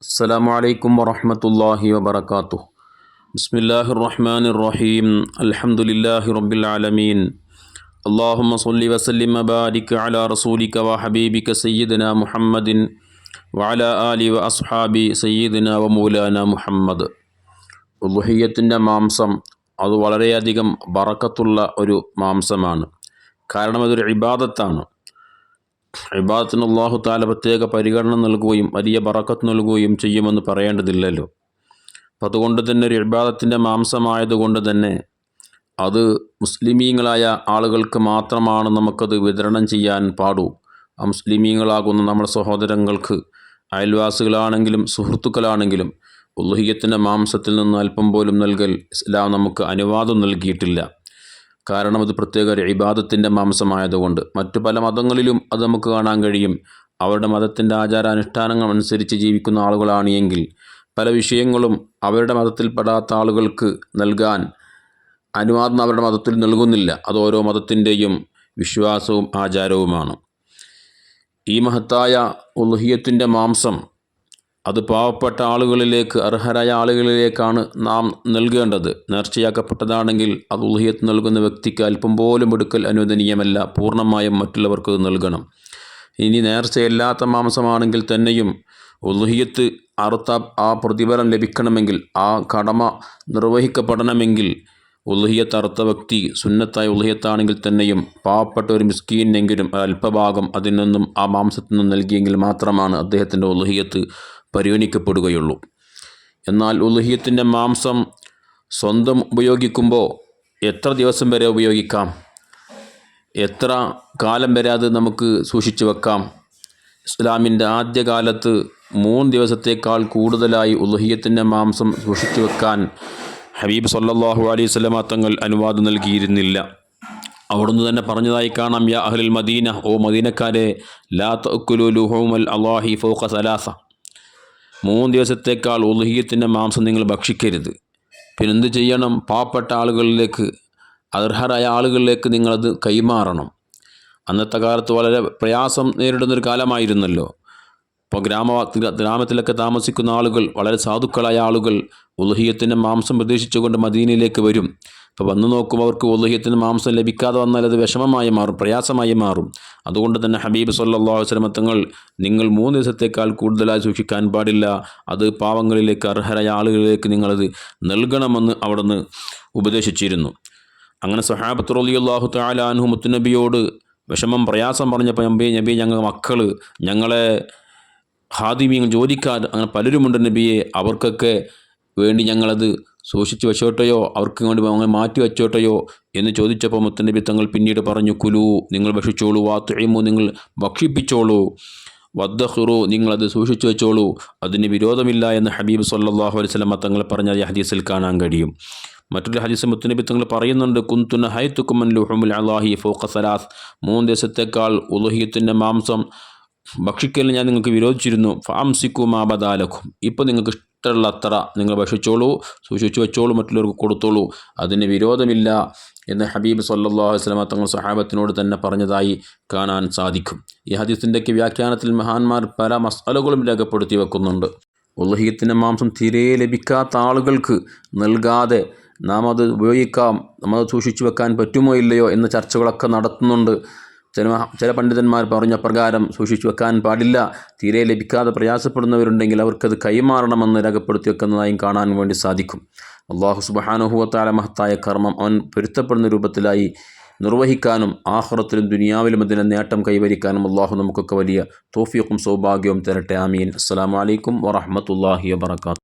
السلام عليكم ورحمة الله وبركاته بسم الله الرحمن الرحيم الحمد لله رب العالمين اللهم صل وسلم وبارك على رسولك وحبيبك سيدنا محمد وعلى آله وأصحاب سيدنا ومولانا محمد ഉലുഹിയത്തിൻ്റെ മാംസം അത് വളരെയധികം ബറക്കത്തുള്ള ഒരു മാംസമാണ് കാരണം അതൊരു ഇബാദത്താണ് ഇബാദത്തിന് അള്ളാഹു താല പ്രത്യേക പരിഗണന നൽകുകയും വലിയ ബറക്കത്ത് നൽകുകയും ചെയ്യുമെന്ന് പറയേണ്ടതില്ലല്ലോ. അപ്പം അതുകൊണ്ട് തന്നെ ഒരു ഇബാദത്തിന്റെ മാംസമായതുകൊണ്ട് തന്നെ അത് മുസ്ലിമീങ്ങളായ ആളുകൾക്ക് മാത്രമാണ് നമുക്കത് വിതരണം ചെയ്യാൻ പാടൂ. ആ മുസ്ലിമീങ്ങളാകുന്ന നമ്മുടെ സഹോദരങ്ങൾക്ക് അയൽവാസികളാണെങ്കിലും സുഹൃത്തുക്കളാണെങ്കിലും ഉൽഹിയത്തിന്റെ മാംസത്തിൽ നിന്ന് അല്പം പോലും നൽകൽ ഇസ്ലാം നമുക്ക് അനുവാദം നൽകിയിട്ടില്ല. കാരണം അത് പ്രത്യേക ഒരു ഇബാദത്തിന്റെ മാംസമായതുകൊണ്ട്. മറ്റു പല മതങ്ങളിലും അത് നമുക്ക് കാണാൻ കഴിയും. അവരുടെ മതത്തിന്റെ ആചാരാനുഷ്ഠാനങ്ങൾ അനുസരിച്ച് ജീവിക്കുന്ന ആളുകളാണെങ്കിൽ പല വിഷയങ്ങളും അവരുടെ മതത്തിൽപ്പെടാത്ത ആളുകൾക്ക് നൽകാൻ അനുവാദം അവരുടെ മതത്തിൽ നൽകുന്നില്ല. അത് ഓരോ മതത്തിന്റെയും വിശ്വാസവും ആചാരവുമാണ്. ഈ മഹത്തായ ഉൽഹിയത്തിന്റെ മാംസം അത് പാവപ്പെട്ട ആളുകളിലേക്ക് അർഹരായ ആളുകളിലേക്കാണ് നാം നൽകേണ്ടത്. നേർച്ചയാക്കപ്പെട്ടതാണെങ്കിൽ അത് ഉൽഹിയത്ത് നൽകുന്ന വ്യക്തിക്ക് അല്പം പോലും എടുക്കൽ അനുവദനീയമല്ല. പൂർണമായും മറ്റുള്ളവർക്ക് നൽകണം. ഇനി നേർച്ചയല്ലാത്ത മാംസമാണെങ്കിൽ തന്നെയും ഉൽഹിയത്ത് അറുത്ത ആ പ്രതിഫലം ലഭിക്കണമെങ്കിൽ ആ കടമ നിർവഹിക്കപ്പെടണമെങ്കിൽ ഉൽഹിയത്ത് അറുത്ത വ്യക്തി സുന്നത്തായ ഉൽഹിയത്താണെങ്കിൽ തന്നെയും പാവപ്പെട്ട ഒരു മിസ്കീനെങ്കിലും അല്പഭാഗം അതിൽ നിന്നും ആ മാംസത്തിൽ നിന്നും നൽകിയെങ്കിൽ മാത്രമാണ് അദ്ദേഹത്തിന്റെ ഉൽഹിയത്ത് പരിഗണിക്കപ്പെടുകയുള്ളൂ. എന്നാൽ ഉൽഹിയത്തിന്റെ മാംസം സ്വന്തം ഉപയോഗിക്കുമ്പോൾ എത്ര ദിവസം വരെ ഉപയോഗിക്കാം? എത്ര കാലം വരെ അത് നമുക്ക് സൂക്ഷിച്ചു വെക്കാം? ഇസ്ലാമിന്റെ ആദ്യകാലത്ത് മൂന്ന് ദിവസത്തേക്കാൾ കൂടുതലായി ഉൽഹിയത്തിന്റെ മാംസം സൂക്ഷിച്ചു വെക്കാൻ ഹബീബ് സല്ലാഹു അലൈഹി സ്വലമ തങ്ങൾ അനുവാദം നൽകിയിരുന്നില്ല. അവിടുന്ന് തന്നെ പറഞ്ഞതായി കാണാം യാ അഹ്ലുൽ മദീന ഓ മദീനക്കാരെ ലാ തക്കുലു ലുഹോമൽ അള്ളാഹി ഫൗഖ സലാസ. മൂന്ന് ദിവസത്തേക്കാൾ ഉലുഹിയത്തിന്റെ മാംസം നിങ്ങൾ ഭക്ഷിക്കരുത്. പിന്നെ എന്ത് ചെയ്യണം? പാവപ്പെട്ട ആളുകളിലേക്ക് അർഹരായ ആളുകളിലേക്ക് നിങ്ങളത് കൈമാറണം. അന്നത്തെ കാലത്ത് വളരെ പ്രയാസം നേരിടുന്നൊരു കാലമായിരുന്നല്ലോ. ഇപ്പോൾ ഗ്രാമ ഗ്രാമത്തിലൊക്കെ താമസിക്കുന്ന ആളുകൾ വളരെ സാധുക്കളായ ആളുകൾ ഉലഹിയത്തിന്റെ മാംസം പ്രതീക്ഷിച്ചുകൊണ്ട് മദീനയിലേക്ക് വരും. അപ്പോൾ വന്നു നോക്കുമ്പോൾ അവർക്ക് ഉലഹിയത്തിന്റെ മാംസം ലഭിക്കാതെ വന്നാൽ അത് വിഷമമായി മാറും പ്രയാസമായി മാറും. അതുകൊണ്ട് തന്നെ ഹബീബ് സല്ലാഹു ശ്രമത്തങ്ങൾ തങ്ങൾ നിങ്ങൾ മൂന്ന് ദിവസത്തേക്കാൾ കൂടുതലായി സൂക്ഷിക്കാൻ പാടില്ല. അത് പാവങ്ങളിലേക്ക് അർഹരായ ആളുകളിലേക്ക് നിങ്ങളത് നൽകണമെന്ന് അവിടുന്ന് ഉപദേശിച്ചിരുന്നു. അങ്ങനെ സഹാബത്ത് അള്ളാഹു താലാൻഹു മുത്തുനബിയോട് വിഷമം പ്രയാസം പറഞ്ഞപ്പോൾ നബി നബി ഞങ്ങൾ മക്കൾ ഞങ്ങളെ ഹാദിമീങ്ങൾ ജോലിക്കാർ അങ്ങനെ പലരുമുണ്ട് നബിയെ. അവർക്കൊക്കെ വേണ്ടി ഞങ്ങളത് സൂക്ഷിച്ചു വെച്ചോട്ടെയോ? അവർക്ക് വേണ്ടി അങ്ങനെ മാറ്റി വെച്ചോട്ടെയോ? എന്ന് ചോദിച്ചപ്പോൾ മുത്തനബി തങ്ങൾ പിന്നീട് പറഞ്ഞു കുലു നിങ്ങൾ ഭക്ഷിച്ചോളൂ. വാത്തുഴിമു നിങ്ങൾ ഭക്ഷിപ്പിച്ചോളൂ. വദ്ദഹുറു നിങ്ങളത് സൂക്ഷിച്ചു വെച്ചോളൂ. അതിന് വിരോധമില്ല എന്ന് ഹബീബ് സല്ലാഹു അലൈഹി സ്വലമ തങ്ങൾ പറഞ്ഞ ഈ ഹദീസിൽ കാണാൻ കഴിയും. മറ്റൊരു ഹദീസ് മുത്തനബി തങ്ങൾ പറയുന്നുണ്ട് കുന്തുന ഹൈത്തുക്കുമൻ ലുഹമുൽ അള്ളാഹി ഫോക്കസലാസ് സലാസ്. മൂന്ന് ദിവസത്തേക്കാൾ ഉലുഹിയത്തിന്റെ മാംസം ഭക്ഷിക്കൽ ഞാൻ നിങ്ങൾക്ക് വിരോധിച്ചിരുന്നു. ഫാംസിക്കു മാബദാലഖും ഇപ്പോൾ നിങ്ങൾക്ക് ഇഷ്ടമുള്ള അത്ര നിങ്ങൾ ഭക്ഷിച്ചോളൂ സൂക്ഷിച്ചു വെച്ചോളൂ മറ്റുള്ളവർക്ക് കൊടുത്തോളൂ. അതിന് വിരോധമില്ല എന്ന് ഹബീബ് സല്ലാഹു വസ്ലമ തങ്ങൾ സഹാബത്തിനോട് തന്നെ പറഞ്ഞതായി കാണാൻ സാധിക്കും. ഈ ഹദീസിന്റെയൊക്കെ വ്യാഖ്യാനത്തിൽ മഹാന്മാർ പല മസാലകളും രേഖപ്പെടുത്തി വെക്കുന്നുണ്ട്. ഉള്ളഹിയത്തിന്റെ മാംസം തീരെ ലഭിക്കാത്ത ആളുകൾക്ക് നൽകാതെ നാം അത് ഉപയോഗിക്കാം നമ്മൾ സൂക്ഷിച്ചു വെക്കാൻ പറ്റുമോ ഇല്ലയോ എന്ന ചർച്ചകളൊക്കെ നടത്തുന്നുണ്ട്. ചില ചില പണ്ഡിതന്മാർ പറഞ്ഞ പ്രകാരം സൂക്ഷിച്ചു വെക്കാൻ പാടില്ല. തീരെ ലഭിക്കാതെ പ്രയാസപ്പെടുന്നവരുണ്ടെങ്കിൽ അവർക്കത് കൈമാറണമെന്ന് രേഖപ്പെടുത്തി വെക്കുന്നതായും കാണാൻ വേണ്ടി സാധിക്കും. അള്ളാഹു സുബഹാനുഹുവത്താല മഹത്തായ കർമ്മം അവൻ പൊരുത്തപ്പെടുന്ന രൂപത്തിലായി നിർവഹിക്കാനും ആഹ്റത്തിലും ദുനിയാവിലും അതിന്റെ നേട്ടം കൈവരിക്കാനും അള്ളാഹു നമുക്കൊക്കെ വലിയ തോഫിയക്കും സൗഭാഗ്യവും തരട്ടെ. ആമീൻ. അസ്സാം വലൈക്കും വറഹമത്തല്ലാഹി വാത്തു